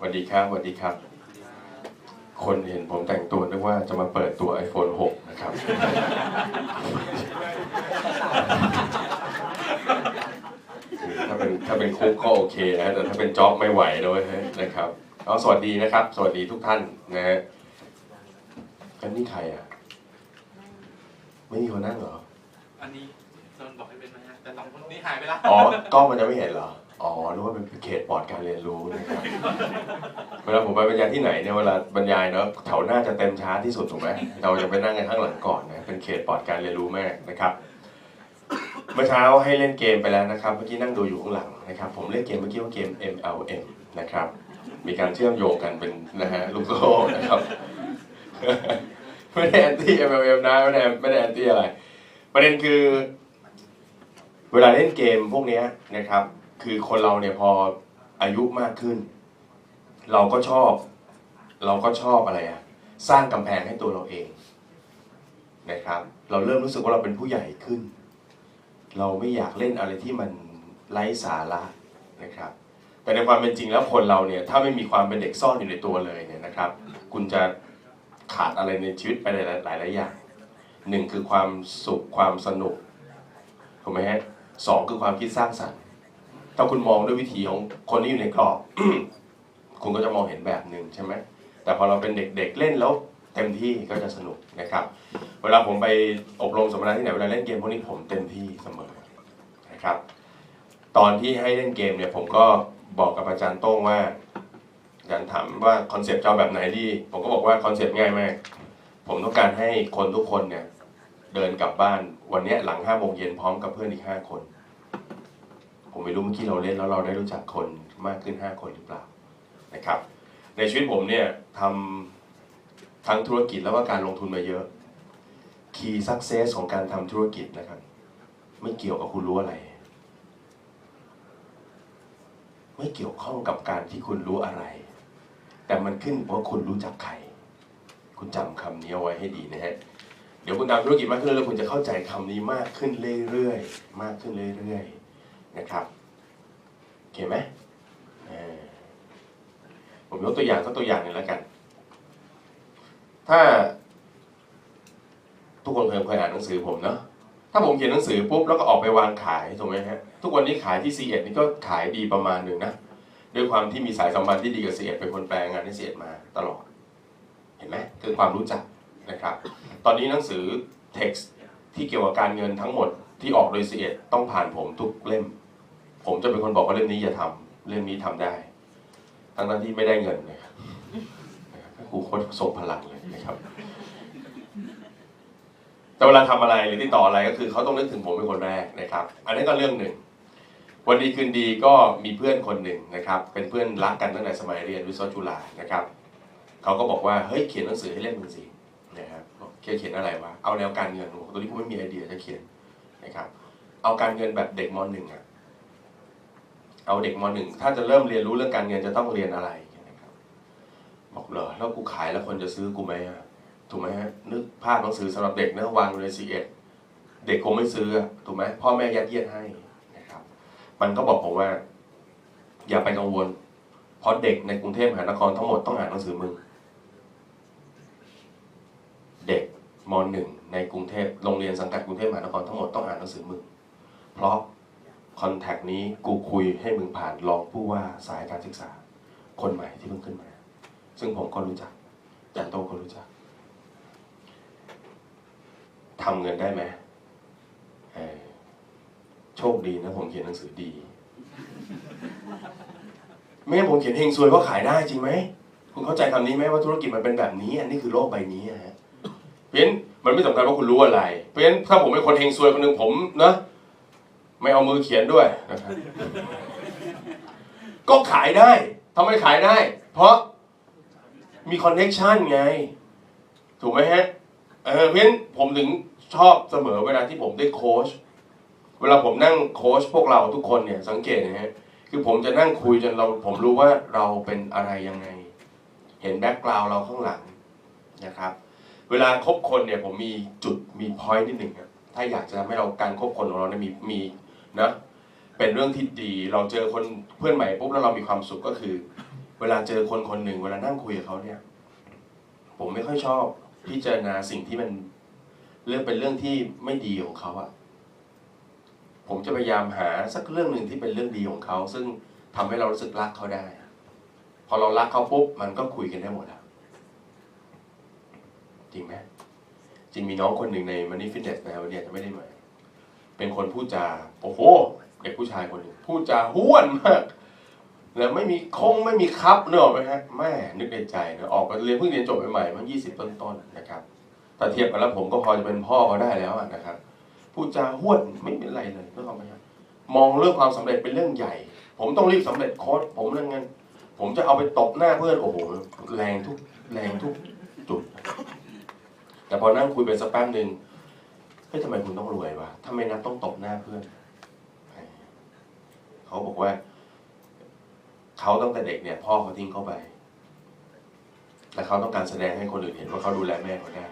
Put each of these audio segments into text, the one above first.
สวัสดีครับสวัสดีครับ คนเห็นผมแต่งตัวนึกว่าจะมาเปิดตัว iPhone 6 นะครับคือถ้าเป็นถ้าเป็นคุกก็โอเคนะแต่ถ้าเป็นจ็อบไม่ไหวด้วยนะครับเอาสวัสดีนะครับ สวัสดีทุกท่านนะฮะอันนี้ใครอะ ไม่มีคนนั่งเหรอ อันนี้โดนบอกให้เป็นนะฮะแต่สองคนนี้หายไปแล้ว อ๋อกล้องมันจะไม่เห็นเหรอ อ๋อรู้ว่าเป็นเขตปลอดการเรียนรู้นะครับเวลาผมไปบรรยายที่ไหนเนี่ยเวลาบรรยายเนาะแถวหน้าจะเต็มช้าที่สุดถูกไหมเราจะไปนั่งกันข้างหลังก่อนนะเป็นเขตปลอดการเรียนรู้มากนะครับ เมื่อเช้าให้เล่นเกมไปแล้วนะครับ เมื่อกี้นั่งดูอยู่ข้างหลังนะครับ ผมเล่นเกมเมื่อกี้ว่าเกม MLM นะครับ มีการเชื่อมโยงกันเป็นนะฮะลูกโซ่นะครับไม่ได้แอนตี้ MLM นะไม่ได้ไม่ได้แอนตี้อะไร ประเด็นคือ เวลาเล่นเกมพวกนี้นะครับ คือคนเราเนี่ยพออายุมากขึ้น เราก็ชอบ เราก็ชอบอะไรอะสร้างกำแพงให้ตัวเราเองนะครับ เราเริ่มรู้สึกว่าเราเป็นผู้ใหญ่ขึ้น เราไม่อยากเล่นอะไรที่มันไร้สาระนะครับ แต่ในความเป็นจริงแล้วคนเราเนี่ยถ้าไม่มีความเป็นเด็กซ่อนอยู่ในตัวเลยเนี่ยนะครับ คุณจะขาดอะไรในชีวิตไปหลายหลายหลายอย่างหนึ่งคือความสุขความสนุกถูกไหมฮะสองคือความคิดสร้างสรรค์ ถ้าคุณมองด้วยวิธีของคนที่อยู่ในกรอบ คุณก็จะมองเห็นแบบหนึ่งใช่ไหมแต่พอเราเป็นเด็กๆเล่นแล้วเต็มที่ก็จะสนุกนะครับ เวลาผมไปอบรมสัมมนาที่ไหนเวลาเล่นเกมพวกนี้ผมเต็มที่เสมอนะครับ ตอนที่ให้เล่นเกมเนี่ยผมก็บอกกับอาจารย์โต้งว่าอาจารย์ถามว่าคอนเซปต์จะเอาแบบไหนดี ผมก็บอกว่าคอนเซปต์ง่ายมาก ผมต้องการให้คนทุกคนเนี่ยเดินกลับบ้านวันนี้หลังห้าโมงเย็นพร้อมกับเพื่อนอีกห้าคน ผมไม่รู้เมื่อกี้เราเล่นแล้วเราได้รู้จักคนมากขึ้น 5 คนหรือเปล่านะครับ ในชีวิตผมเนี่ยทำทั้งธุรกิจแล้วก็การลงทุนมาเยอะ Key Success ของการทำธุรกิจนะครับ ไม่เกี่ยวกับคุณรู้อะไร ไม่เกี่ยวข้องกับการที่คุณรู้อะไร แต่มันขึ้นเพราะคุณรู้จักใคร คุณจำคำนี้เอาไว้ให้ดีนะฮะเดี๋ยวคุณทำธุรกิจมากขึ้นแล้วคุณจะเข้าใจคำนี้มากขึ้นเรื่อยๆ มากขึ้นเรื่อยๆ นะครับโอเคไหมผมยกตัวอย่างสักตัวอย่างหนึ่งแล้วกัน ถ้า ทุกคนเคยเคยอ่านหนังสือผมเนาะถ้าผมเขียนหนังสือปุ๊บแล้วก็ออกไปวางขายถูกไหมฮะทุกวันนี้ขายที่ c ีเอ็ดนี่ก็ขายดีประมาณหนึ่งนะด้วยความที่มีสายสัมพันธ์ที่ดีกับ c ีเอ็ดเป็นคนแปลงานให้ c ีเอ็ดมาตลอด เห็นไหมคือความรู้จักนะครับ ตอนนี้หนังสือ text ที่เกี่ยวกับการเงินทั้งหมดที่ออกโดย c ีเอ็ดต้องผ่านผมทุกเล่ม ผมจะเป็นคนบอกว่าเล่มนี้อย่าทำเล่มนี้ทำได้ ทั้งนั้นที่ไม่ได้เงินนะครับครับครูโคตรทรงพลังเลยนะครับ แต่เวลาทำอะไรหรือติดต่ออะไรก็คือเขาต้องนึกถึงผมเป็นคนแรกนะครับ อันนี้ก็เรื่องหนึ่ง วันดีคืนดีก็มีเพื่อนคนหนึ่งนะครับ เป็นเพื่อนรักกันตั้งแต่สมัยเรียนวิศวจุฬานะครับเขาก็บอกว่าเฮ้ยเขียนหนังสือให้เล่มหนึ่งสินะครับบอกเขียนอะไรวะเอาแนวการเงินโอ้โหตัวนี้กูไม่มีไอเดียจะเขียนนะครับ เอาการเงินแบบเด็กมหนึ่งอะ เอาเด็กมหนึ่งถ้าจะเริ่มเรียนรู้เรื่องการเงินจะต้องเรียนอะไรนะครับบอกเหรอแล้วกูขายแล้วคนจะซื้อกูไหมอะถูกไหมฮะนึกภาพหนังสือสำหรับเด็กนะวางอยู่ในซีเอ็ดเด็กคงไม่ซื้ออะถูกไหมพ่อแม่ยัดเยียดให้นะครับ มันก็บอกผมว่า อย่าไปกังวล เพราะเด็กในกรุงเทพมหานครทั้งหมดต้องอ่านหนังสือมึงเด็กมหนึ่งในกรุงเทพโรงเรียนสังกัดกรุงเทพมหานครทั้งหมดต้องอ่านหนังสือมึงเพราะ คอนแทคนี้กูคุยให้มึงผ่านรองผู้ว่าสายการศึกษา คนใหม่ที่เพิ่งขึ้นมา ซึ่งผมก็รู้จักจันโตก็รู้จักทำเงินได้ไหมโชคดีนะผมเขียนหนังสือดีไม่งั้นผมเขียนเฮงซวยว่าขายได้จริงไหมคุณเข้าใจคำนี้ไหมว่าธุรกิจมันเป็นแบบนี้ อันนี้คือโลกใบนี้อะฮะเพราะฉะนั้นมันไม่สำคัญว่าคุณรู้อะไร เพราะฉะนั้นถ้าผมเป็นคนเฮงซวยคนหนึ่งผมเนะ ไม่เอามือเขียนด้วยนะครับก็ขายได้ทำไมขายได้ เพราะมีคอนเน็ชันไง ถูกไหมฮะเออเพราะฉะนั้นผมถึงชอบเสมอเวลาที่ผมได้โค้ชเวลาผมนั่งโค้ชพวกเราทุกคนเนี่ยสังเกตนะฮะคือผมจะนั่งคุยจนเราผมรู้ว่าเราเป็นอะไรยังไง เห็นแบ็กกราวเราข้างหลังนะครับ เวลาคบคนเนี่ยผมมีจุดมีพอยต์นิดหนึ่งถ้าอยากจะทำให้เราการคบคนของเราเนี่ยมีมี นะเป็นเรื่องที่ดี เราเจอคนเพื่อนใหม่ปุ๊บแล้วเรามีความสุขก็คือ เวลาเจอคนคนหนึ่งเวลานั่งคุยกับเขาเนี่ย ผมไม่ค่อยชอบพิจารณาสิ่งที่มันเรื่องเป็นเรื่องที่ไม่ดีของเขาอะผมจะพยายามหาสักเรื่องหนึ่งที่เป็นเรื่องดีของเขา ซึ่งทำให้เรารู้สึกรักเขาได้ พอเรารักเขาปุ๊บมันก็คุยกันได้หมดแล้วจริงไหมจริงมีน้องคนหนึ่งในมันนี่ฟิตเนสนะวันนี้จะไม่ได้มา เป็นคนพูดจาโอ้โหเด็กผู้ชายคนหนึ่งพูดจาห้วนมากแล้วไม่มีคงไม่มีครับเนออกไหมฮะแม่นึกในใจนะออกมาเรียนเพิ่งเรียนจบใหม่ๆมันยี่สิบต้นๆนะครับถ้าเทียบกันแล้วผมก็พอจะเป็นพ่อเขาได้แล้วนะครับพูดจาห้วนไม่เป็นไรเลยนึกออกไหมฮะมองเรื่องความสำเร็จเป็นเรื่องใหญ่ ผมต้องรีบสำเร็จโค้ดผมเรื่องเงินผมจะเอาไปตบหน้าเพื่อนโอ้โหแรงทุกแรงทุกจุดแต่พอนั่งคุยไปสักแป๊บหนึ่ง เฮ้ยทำไมคุณต้องรวยวะทำไมนัดต้องตบหน้าเพื่อน เขาบอกว่า เขาตั้งแต่เด็กเนี่ย พ่อเขาทิ้งเขาไปและเขาต้องการแสดงให้คนอื่นเห็นว่าเขาดูแลแม่เขาได้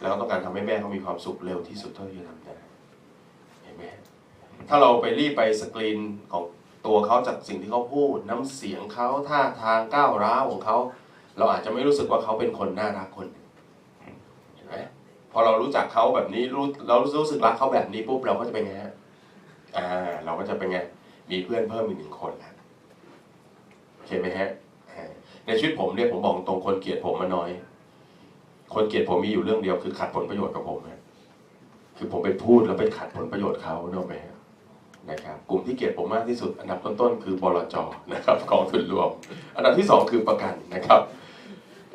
แล้วเขาต้องการทำให้แม่เขามีความสุขเร็วที่สุดเท่าที่จะทำได้เห็นไหมถ้าเราไปรีบไปสกรีนของตัวเขาจากสิ่งที่เขาพูด น้ำเสียงเขาท่าทางก้าวร้าวของเขา เราอาจจะไม่รู้สึกว่าเขาเป็นคนน่ารักคนหนึ่งเห็นไหม อเรารู้จักเขาแบบนี้รู้เรารู้สึกรักเขาแบบนี้ปุ๊บเราก็จะเป็นไงฮะอ่า เราก็จะเป็นไงมีเพื่อนเพิ่มอีกหนึ่งคนแล้วเห็นไหมฮะในชีวิตผมเนี่ยผมบอกตรงคนเกลียดผมมาน้อย คนเกลียดผมมีอยู่เรื่องเดียวคือขัดผลประโยชน์กับผมฮะคือผมไปพูดแล้วไปขัดผลประโยชน์เขาเนอะไหมนะครับกลุ่มที่เกลียดผมมากที่สุด อันดับต้นๆคือบลจนะครับกองทุนรวม อันดับที่สองคือประกันนะครับ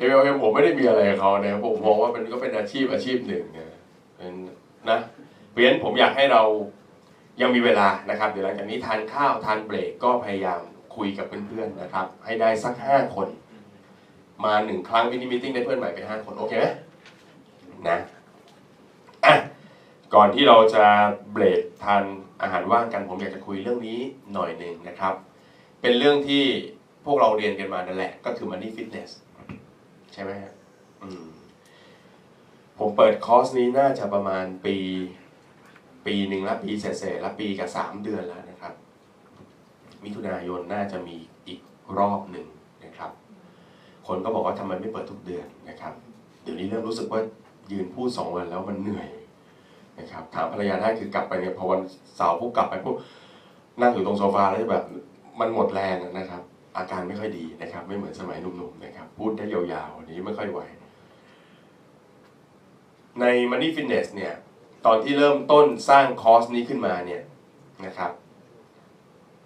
เอเอ็มผมไม่ได้มีอะไรกับเขานะผมมองว่ามันก็เป็นอาชีพอาชีพหนึ่งนะเป็นนะเพราะฉะนั้นผมอยากให้เรายังมีเวลานะครับ เดี๋ยวหลังจากนี้ทานข้าวทานเบรกก็พยายามคุยกับเพื่อนๆนะครับ ให้ได้สักห้าคน มาหนึ่งครั้งมินิมิ팅ได้เพื่อนใหม่ไปห้าคนโอเคไหมนะอะก่อนที่เราจะเบรกทานอาหารว่างกัน ผมอยากจะคุยเรื่องนี้หน่อยหนึ่งนะครับ เป็นเรื่องที่พวกเราเรียนกันมานั่นแหละ ก็คือ Money Fitness ใช่ไหมฮะอืม ผมเปิดคอร์สนี้น่าจะประมาณปี ปีหนึ่งละปีเศษๆละปีกับสามเดือนแล้วนะครับ มิถุนายนน่าจะมีอีกรอบหนึ่งนะครับ คนก็บอกว่าทำไมไม่เปิดทุกเดือนนะครับ เดี๋ยวนี้เริ่มรู้สึกว่ายืนพูดสองวันแล้วมันเหนื่อยนะครับถามภรรยาได้คือกลับไปเนี่ยพอวันเสาร์ปุ๊บกลับไปปุ๊บนั่งอยู่ตรงโซฟาแล้วแบบมันหมดแรงนะครับ อาการไม่ค่อยดีนะครับ ไม่เหมือนสมัยหนุ่มๆนะครับ พูดได้ยาวๆนี้ไม่ค่อยไหว ใน Money Fitness เนี่ยตอนที่เริ่มต้นสร้างคอร์สนี้ขึ้นมาเนี่ยนะครับ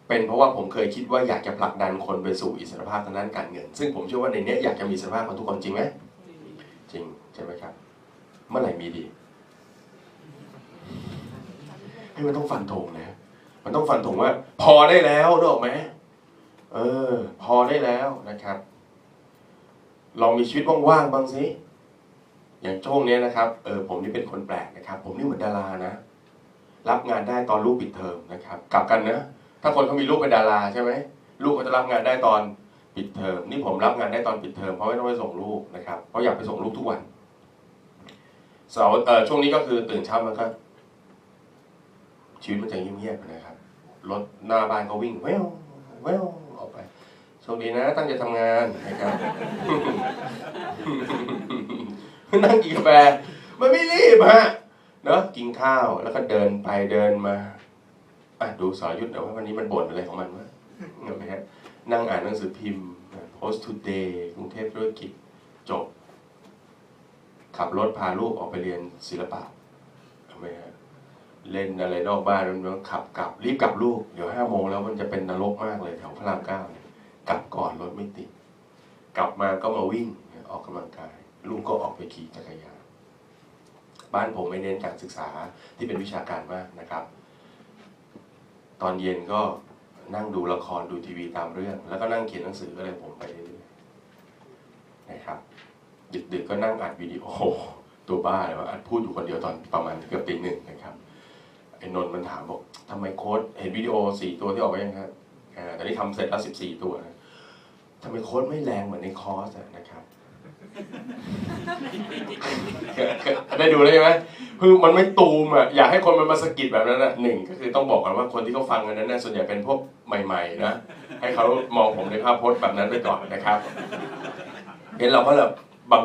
เป็นเพราะว่าผมเคยคิดว่าอยากจะผลักดันคนไปสู่อิสรภาพทางด้านการเงิน ซึ่งผมเชื่อว่าในนี้อยากจะมีอิสรภาพกันทุกคนจริงไหมจริงใช่ไหมครับ เมื่อไหร่มีดีให้มันต้องฟันธงนะมันต้องฟันธงว่า พอได้แล้วนึกออกไหม เออ พอได้แล้วนะครับลองมีชีวิตว่างๆบ้างสิอย่างช่วงนี้นะครับเออผมนี่เป็นคนแปลกนะครับ ผมนี่เหมือนดารานะ รับงานได้ตอนลูกปิดเทอมนะครับ กลับกันนะถ้าคนเขามีลูกเป็นดาราใช่ไหมลูกก็จะรับงานได้ตอนปิดเทอมนี่ผมรับงานได้ตอนปิดเทอมเพราะไม่ต้องไปส่งลูกนะครับเพราะอยากไปส่งลูกทุกวันเสาร์เออช่วงนี้ก็คือตื่นเช้ามาก็ชีวิตมันจะเงียบๆนะครับรถหน้าบ้านก็วิ่งแววแวว ออกไปโชคดีนะ ตั้งใจทำงานนะครับนั่งกินกาแฟมันไม่รีบฮะเนอะกินข้าวแล้วก็เดินไปเดินมาอะดูสอยุทธเดี๋ยวว่าวันนี้มันบ่นอะไรของมันวะเห็นไหมฮะนั่งอ่านหนังสือพิมพ์ Post Today กรุงเทพธุรกิจจบ ขับรถพาลูกออกไปเรียนศิลปะเห็นไหมฮะ เล่นอะไรนอกบ้านมันขับกลับรีบกลับลูกเดี๋ยวห้าโมงแล้วมันจะเป็นนรกมากเลยแถวพระรามเก้าเนี่ยกลับก่อนรถไม่ติดกลับมาก็มาวิ่งออกกำลังกาย ลูกก็ออกไปขี่จักรยานบ้านผมไม่เน้นการศึกษาที่เป็นวิชาการมากนะครับ ตอนเย็นก็นั่งดูละครดูทีวีตามเรื่อง แล้วก็นั่งเขียนหนังสืออะไรผมไปเรื่อยๆนะครับ ดึกๆก็นั่งอัดวิดีโอตัวบ้าเลยว่าอัดพูดอยู่คนเดียวตอนประมาณเกือบตีหนึ่งนะครับ อ้นนท์มันถามบอกทำไมโค้ดเห็นวิดีโอสี่ตัวที่ออกไปยังครับอ่าตอนนี้ทำเสร็จแล้วสิบสี่ตัวนะทำไมโค้ดไม่แรงเหมือนในคอร์สนะครับ ได้ดูแล้วใช่ไหมคือมันไม่ตูมอะอยากให้คนมันมาสกิดแบบนั้นอะหนึ่งก็คือต้องบอกก่อนว่าคนที่เขาฟังกันนั้นนะส่วนใหญ่เป็นพวกใหม่ ๆ นะ ให้เขามองผมในภาพพจน์แบบนั้นไปก่อนนะครับเห็นเราก็แบบ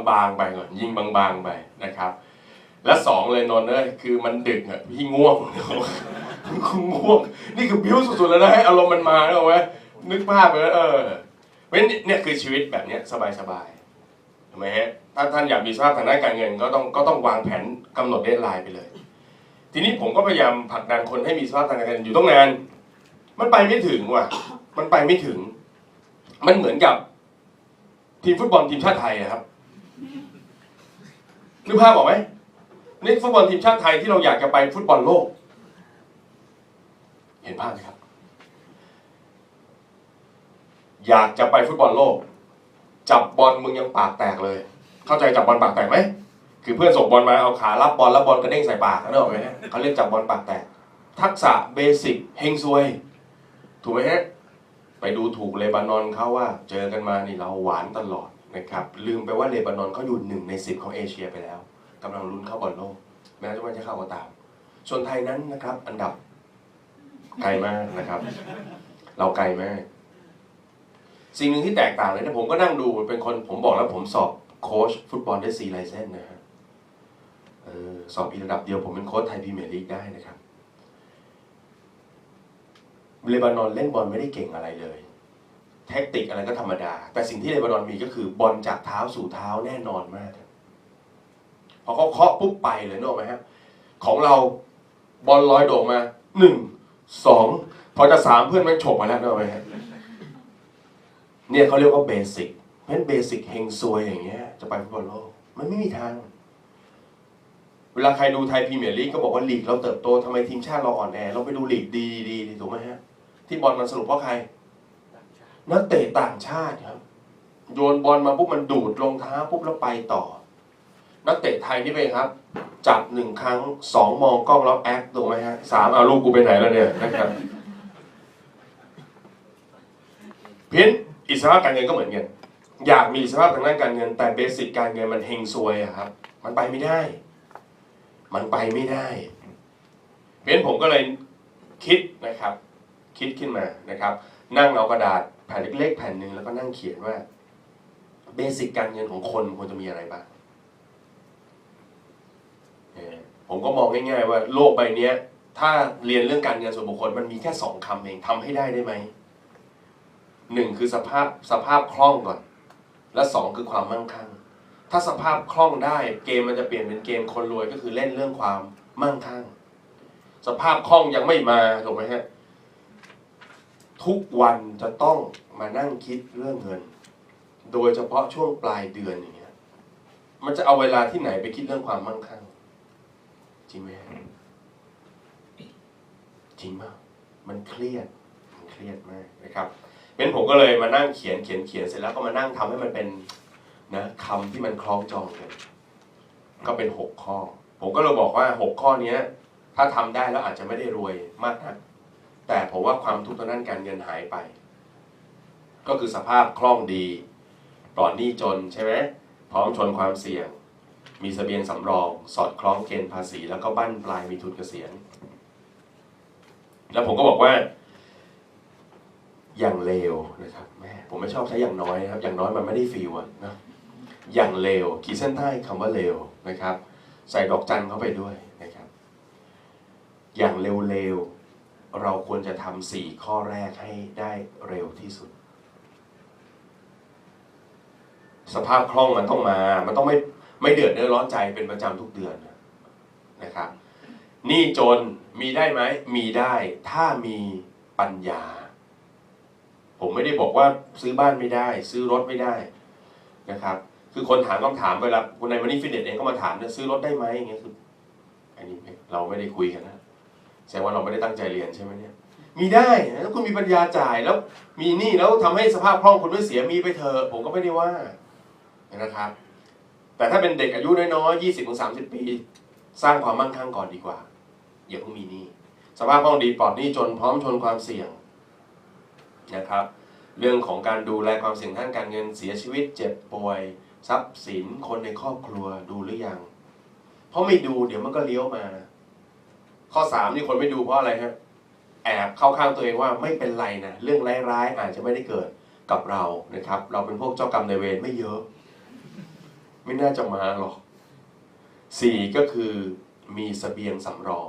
บางๆไปก่อน ยิงบางๆไปนะครับ และสองเลยนอนเลยคือมันดึกอะพี่ง่วงคุณง่วง นี่คือบิ้วสุดๆแล้วนะให้อารมณ์มันมาแล้วไหมนึกภาพเลยเออเว้นเนี่ยคือชีวิตแบบเนี้ยสบายๆถูกไหมฮะถ้าท่านอยากมีสภาพทางด้านการเงิน ก็ต้องก็ต้องวางแผนกำหนดเดทไลน์ไปเลย ทีนี้ผมก็พยายามผลักดันคนให้มีสภาพทางการเงินอยู่ต้องนาน มันไปไม่ถึงว่ะ มันไปไม่ถึง มันเหมือนกับ ทีมฟุตบอลทีมชาติไทยอะครับนึกภาพออกไหม นี่ฟุตบอลทีมชาติไทยที่เราอยากจะไปฟุตบอลโลก เห็นภาพไหมครับ อยากจะไปฟุตบอลโลก จับบอลมึงยังปากแตกเลย เข้าใจจับบอลปากแตกไหมคือเพื่อนส่งบอลมาเอาขารับบอลแล้วบอลกระเด้งใส่ปากนั่นหรอกไหมฮะเขาเรียกจับบอลปากแตก ทักษะเบสิกเฮงซวย ถูกไหมฮะไปดูถูกเลบานอนเขาว่า เจอกันมานี่เราหวานตลอดนะครับ ลืมไปว่าเลบานอนเขาอยู่หนึ่งในสิบของเอเชียไปแล้ว กำลังลุ้นเข้าบอลโลก แม้จะไม่จะเข้าก็ตาม ส่วนไทยนั้นนะครับ อันดับไกลมากนะครับ เราไกลมาก สิ่งหนึ่งที่แตกต่างเลยนะผมก็นั่งดูเป็นคนผมบอกแล้วผมสอบโค้ชฟุตบอลได้ซีไลเซนนะฮะออสอบอีระดับเดียวผมเป็นโค้ชไทยพรีเมียร์ลีกได้นะครับเลบานอนเล่นบอลไม่ได้เก่งอะไรเลย แท็กติกอะไรก็ธรรมดา แต่สิ่งที่เลบานอนมีก็คือบอลจากเท้าสู่เท้าแน่นอนมาก อเขาเคาะปุ๊บไปเลยนึกออกไหมครับของเราบอลลอยโด่งมาหนึ่งสองพอจะสามเพื่อนมันฉกมาแล้วนึกออกไหมครับเนี่ยเขาเรียกว่าเบสิกเพราะฉะนั้นเบสิกเฮงซวยอย่างเงี้ย จะไปฟุตบอลโลกมันไม่มีทาง เวลาใครดูไทยพรีเมียร์ลีกก็บอกว่าลีกเราเติบโตทำไมทีมชาติเราอ่อนแอ เราไปดูลีกดีดีดีถูกไหมฮะ ที่บอลมันสรุปเพราะใครนักเตะต่างชาติครับโยนบอลมาปุ๊บมันดูดรองเท้าปุ๊บแล้วไปต่อ นักเตะไทยนี่เป็นครับ จับหนึ่งครั้งสองมองกล้องแล้วแอคถูกไหมฮะสามเอาลูกกูไปไหนแล้วเนี่ยนะครับเพี้ยนอิสระการเงินก็เหมือนกันอยากมีอิสระทางด้านการเงิน แต่เบสิกการเงินมันเฮงซวยอะครับ มันไปไม่ได้ มันไปไม่ได้ เพราะฉะนั้นผมก็เลยคิดนะครับ คิดขึ้นมานะครับ นั่งเอากระดาษแผ่นเล็กๆ แผ่นหนึ่งแล้วก็นั่งเขียนว่าเบสิกการเงินของคนควรจะมีอะไรบ้าง ผมก็มองง่ายๆว่าโลกใบนี้ถ้าเรียนเรื่องการเงินส่วนบุคคลมันมีแค่สองคำเองทำให้ได้ได้ไหมหนึ่งคือสภาพสภาพคล่องก่อน และสองคือความมั่งคั่ง ถ้าสภาพคล่องได้เกมมันจะเปลี่ยนเป็นเกมคนรวยก็คือเล่นเรื่องความมั่งคั่ง สภาพคล่องยังไม่มาถูกไหมฮะทุกวันจะต้องมานั่งคิดเรื่องเงิน โดยเฉพาะช่วงปลายเดือนอย่างเงี้ยมันจะเอาเวลาที่ไหนไปคิดเรื่องความมั่งคั่ง จริงไหมจริงมากมันเครียดมันเครียดมากนะครับเป็นผมก็เลยมานั่งเขียนเขียนเขียนเสร็จแล้วก็มานั่งทำให้มันเป็นนะคำที่มันคล้องจองกันก็เป็นหกข้อ ผมก็เลยบอกว่าหกข้อเนี้ย ถ้าทำได้แล้วอาจจะไม่ได้รวยมากนักแต่ผมว่าความทุกข์ทางด้านการเงินหายไป ก็คือสภาพคล่องดีปลอดหนี้จนใช่ไหมพร้อมชนความเสี่ยง มีสเสบียงสำรอง สอดคล้องเกณฑ์ภาษี แล้วก็บั้นปลายมีทุนเกษียณ แล้วผมก็บอกว่า อย่างเลวนะครับแม่ผมไม่ชอบใช้อย่างน้อยนะครับ อย่างน้อยมันไม่ได้ฟีลอะนะอย่างเลวขีดเส้นใต้คำว่าเลวนะครับ ใส่ดอกจันเข้าไปด้วยนะครับ อย่างเร็วๆเราควรจะทำสี่ข้อแรกให้ได้เร็วที่สุด สภาพคล่องมันต้องมา มันต้องไม่ ไม่เดือดเนื้อร้อนใจเป็นประจำทุกเดือนนะครับหนี้จนมีได้ไหมมีได้ถ้ามีปัญญา ผมไม่ได้บอกว่าซื้อบ้านไม่ได้ ซื้อรถไม่ได้นะครับ คือคนถามคำถามเวลาคนในวันนี้ฟิตเนสเองก็มาถามเนี่ยซื้อรถได้ไหมอย่างเงี้ยคืออันนี้เราไม่ได้คุยกันนะแสดงว่าเราไม่ได้ตั้งใจเรียนใช่ไหมเนี่ยมีได้นะถ้าคุณมีปัญญาจ่ายแล้ว มีหนี้แล้วทำให้สภาพคล่องคุณไม่เสียมีไปเถอะผมก็ไม่ได้ว่านะครับ แต่ถ้าเป็นเด็กอายุน้อยๆยี่สิบถึงสามสิบปี สร้างความมั่งคั่งก่อนดีกว่า อย่าเพิ่งมีหนี้สภาพคล่องดีปลอดหนี้จนพร้อมชนความเสี่ยงนะครับ เรื่องของการดูแลความเสี่ยงทางการเงินเสียชีวิตเจ็บป่วย ทรัพย์สินคนในครอบครัวดูหรือยัง เพราะไม่ดูเดี๋ยวมันก็เลี้ยวมา ข้อสามนี่คนไม่ดูเพราะอะไรฮะแอบเข้าข้างตัวเองว่าไม่เป็นไรนะเรื่องร้ายๆอาจจะไม่ได้เกิดกับเรานะครับ เราเป็นพวกเจ้ากรรมนายเวรไม่เยอะ ไม่น่าจะมาหรอกสี่ก็คือมีสเสบียงสำรอง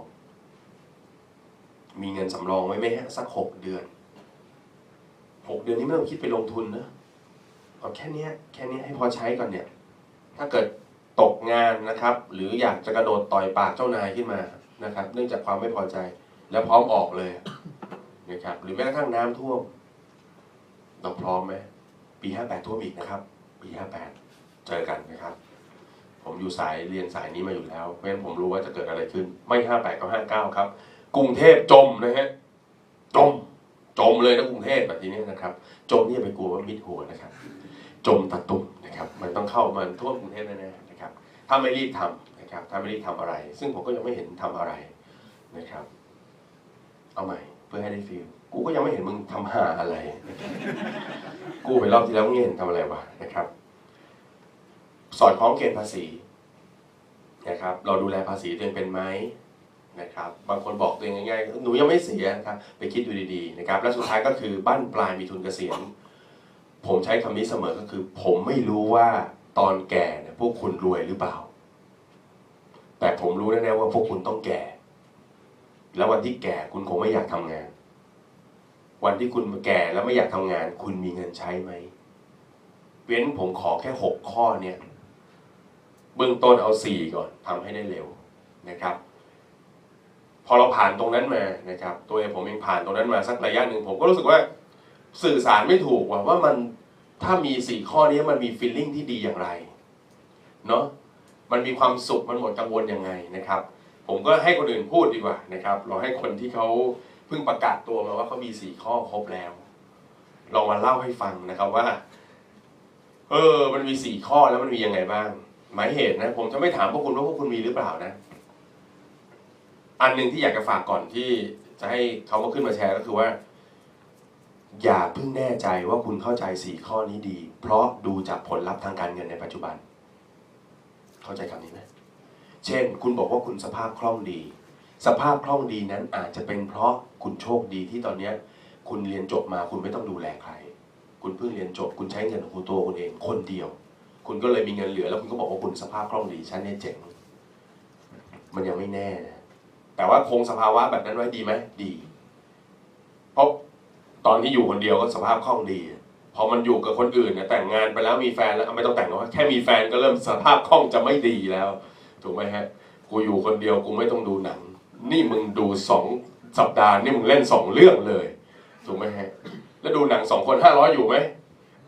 มีเงินสำรองไว้ไหมฮะสักหกเดือนหกเดือนนี้ไม่ต้องคิดไปลงทุนนะเอาแค่นี้แค่นี้ให้พอใช้ก่อนเนี่ย ถ้าเกิดตกงานนะครับ หรืออยากจะกระโดดต่อยปากเจ้านายขึ้นมานะครับ เนื่องจากความไม่พอใจ แล้วพร้อมออกเลยนะครับ หรือแม้กระทั่งน้ำท่วมเราพร้อมไหมปีห้าแปดท่วมอีกนะครับ ปีห้าแปด เจอกันนะครับ ผมอยู่สายเรียนสายนี้มาอยู่แล้ว เพราะฉะนั้นผมรู้ว่าจะเกิดอะไรขึ้น ไม่ห้าแปดก็ห้าเก้าครับ กรุงเทพจมนะฮะ จม จมเลยนะกรุงเทพแบบนี้นะครับ จมนี่อย่าไปกลัวว่ามิดหัวนะครับ จมตะตุ่มนะครับ มันต้องเข้ามันท่วกรุงเทพแน่ๆนะครับ ถ้าไม่รีบทำนะครับ ถ้าไม่รีบทำอะไร ซึ่งผมก็ยังไม่เห็นทำอะไรนะครับ เอาใหม่เพื่อให้ได้ฟีลกูก็ยังไม่เห็นมึงทำหาอะไร กูไปรอบที่แล้วมึงเห็นทำอะไรวะนะครับ สอดคล้องเกณฑ์ภาษีนะครับ เราดูแลภาษีตัวเองเป็นไหมนะครับ บางคนบอกตัวเองง่ายๆ หนูยังไม่เสียนะครับ ไปคิดดูดีๆนะครับ และสุดท้ายก็คือบ้านปลายมีทุนเกษียณ ผมใช้คำนี้เสมอก็คือ ผมไม่รู้ว่าตอนแก่เนี่ยพวกคุณรวยหรือเปล่า แต่ผมรู้แน่ๆว่าพวกคุณต้องแก่ แล้ววันที่แก่คุณคงไม่อยากทำงาน วันที่คุณแก่แล้วไม่อยากทำงาน คุณมีเงินใช้ไหม เว้นผมขอแค่หกข้อเนี่ย เบื้องต้นเอาสี่ก่อนทำให้ได้เร็วนะครับ พอเราผ่านตรงนั้นมานะครับ ตัวเองผมเองผ่านตรงนั้นมาสักระยะหนึ่งผมก็รู้สึกว่าสื่อสารไม่ถูกว่าว่ามันถ้ามีสี่ข้อนี้มันมีฟีลลิ่งที่ดีอย่างไรเนาะมันมีความสุขมันหมดกังวลยังไงนะครับ ผมก็ให้คนอื่นพูดดีกว่านะครับ เราให้คนที่เขาเพิ่งประกาศตัวมาว่าเขามีสี่ข้อครบแล้วลองมาเล่าให้ฟังนะครับว่า เออ มันมีสี่ข้อแล้วมันมียังไงบ้าง หมายเหตุนะ ผมจะไม่ถามพวกคุณว่าพวกคุณมีหรือเปล่านะ อันหนึ่งที่อยากจะฝากก่อนที่จะให้เขามาขึ้นมาแชร์ก็คือว่า อย่าเพิ่งแน่ใจว่าคุณเข้าใจสี่ข้อนี้ดี เพราะดูจากผลลัพธ์ทางการเงินในปัจจุบัน เข้าใจคำนี้ไหมเช่น คุณบอกว่าคุณสภาพคล่องดี สภาพคล่องดีนั้นอาจจะเป็นเพราะคุณโชคดีที่ตอนเนี้คุณเรียนจบมาคุณไม่ต้องดูแลใคร คุณเพิ่งเรียนจบ คุณใช้เงินของคุณตัวคุณเองคนเดียว คุณก็เลยมีเงินเหลือ แล้วคุณก็บอกว่าคุณสภาพคล่องดีฉันเนี่ยเจ๋ง มันยังไม่แน่นะแต่ว่าคงสภาวะแบบนั้นไว้ดีไหมดี เพราะตอนที่อยู่คนเดียวก็สภาพคล่องดี พอมันอยู่กับคนอื่นเนี่ยแต่งงานไปแล้วมีแฟนแล้วไม่ต้องแต่งหรอกแค่มีแฟนก็เริ่มสภาพคล่องจะไม่ดีแล้ว ถูกไหมฮะ กูอยู่คนเดียวกูไม่ต้องดูหนัง นี่มึงดูสองสัปดาห์นี่มึงเล่นสองเรื่องเลย ถูกไหมฮะ แล้วดูหนังสองคนห้าร้อยอยู่ไหม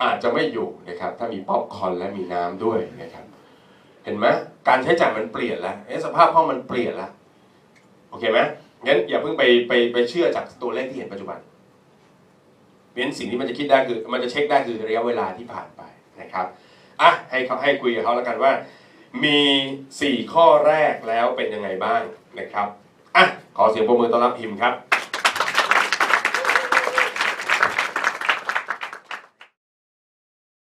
อาจจะไม่อยู่นะครับ ถ้ามีป๊อปคอนและมีน้ำด้วยนะครับ เห็นไหมการใช้จ่ายมันเปลี่ยนแล้วสภาพห้องมันเปลี่ยนแล้วโอเคไหมงั้นอย่าเพิ่งไปไปไปเชื่อจากตัวเลขที่เห็นปัจจุบันเพราะฉะนั้นสิ่งที่มันจะคิดได้คือ มันจะเช็คได้คือระยะเวลาที่ผ่านไปนะครับอะให้เขาให้คุยกับเขาแล้วกันว่า มีสี่ข้อแรกแล้วเป็นยังไงบ้างนะครับอะขอเสียงปรบมือต้อนรับพิมพ์ครับ